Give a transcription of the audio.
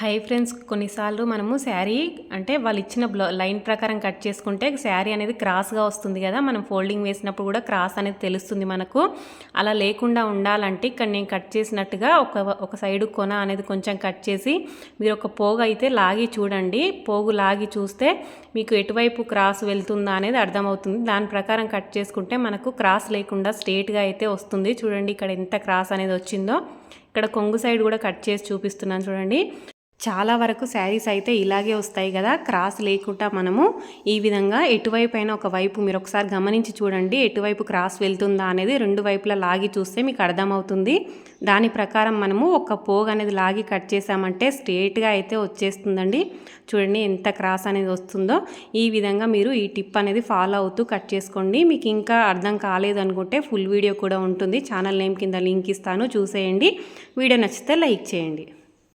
Hi friends కొన్నిసార్లు మనము శారీ అంటే వాళ్ళు ఇచ్చిన బ్లౌ లైన్ ప్రకారం కట్ చేసుకుంటే శారీ అనేది క్రాస్గా వస్తుంది కదా మనం ఫోల్డింగ్ వేసినప్పుడు కూడా క్రాస్ అనేది తెలుస్తుంది మనకు. అలా లేకుండా ఉండాలంటే ఇక్కడ నేను కట్ చేసినట్టుగా ఒక ఒక సైడు కొన అనేది కొంచెం కట్ చేసి మీరు ఒక పోగు అయితే లాగి చూడండి. పోగు లాగి చూస్తే మీకు ఎటువైపు క్రాస్ వెళ్తుందా అనేది అర్థమవుతుంది. దాని ప్రకారం కట్ చేసుకుంటే మనకు క్రాస్ లేకుండా స్ట్రేట్గా అయితే వస్తుంది. చూడండి ఇక్కడ ఎంత క్రాస్ అనేది వచ్చిందో. ఇక్కడ కొంగు సైడ్ కూడా కట్ చేసి చూపిస్తున్నాను చూడండి. చాలా వరకు శారీస్ అయితే ఇలాగే వస్తాయి కదా. క్రాస్ లేకుండా మనము ఈ విధంగా ఎటువైపు అయినా ఒక వైపు మీరు ఒకసారి గమనించి చూడండి. ఎటువైపు క్రాస్ వెళ్తుందా అనేది రెండు వైపులా లాగి చూస్తే మీకు అర్థమవుతుంది. దాని ప్రకారం మనము ఒక పోగ్ అనేది లాగి కట్ చేసామంటే స్ట్రేట్గా అయితే వచ్చేస్తుందండి. చూడండి ఎంత క్రాస్ అనేది వస్తుందో. ఈ విధంగా మీరు ఈ టిప్ అనేది ఫాలో అవుతూ కట్ చేసుకోండి. మీకు ఇంకా అర్థం కాలేదు అనుకుంటే ఫుల్ వీడియో కూడా ఉంటుంది. ఛానల్ నేమ్ కింద లింక్ ఇస్తాను. చూసేయండి. వీడియో నచ్చితే లైక్ చేయండి.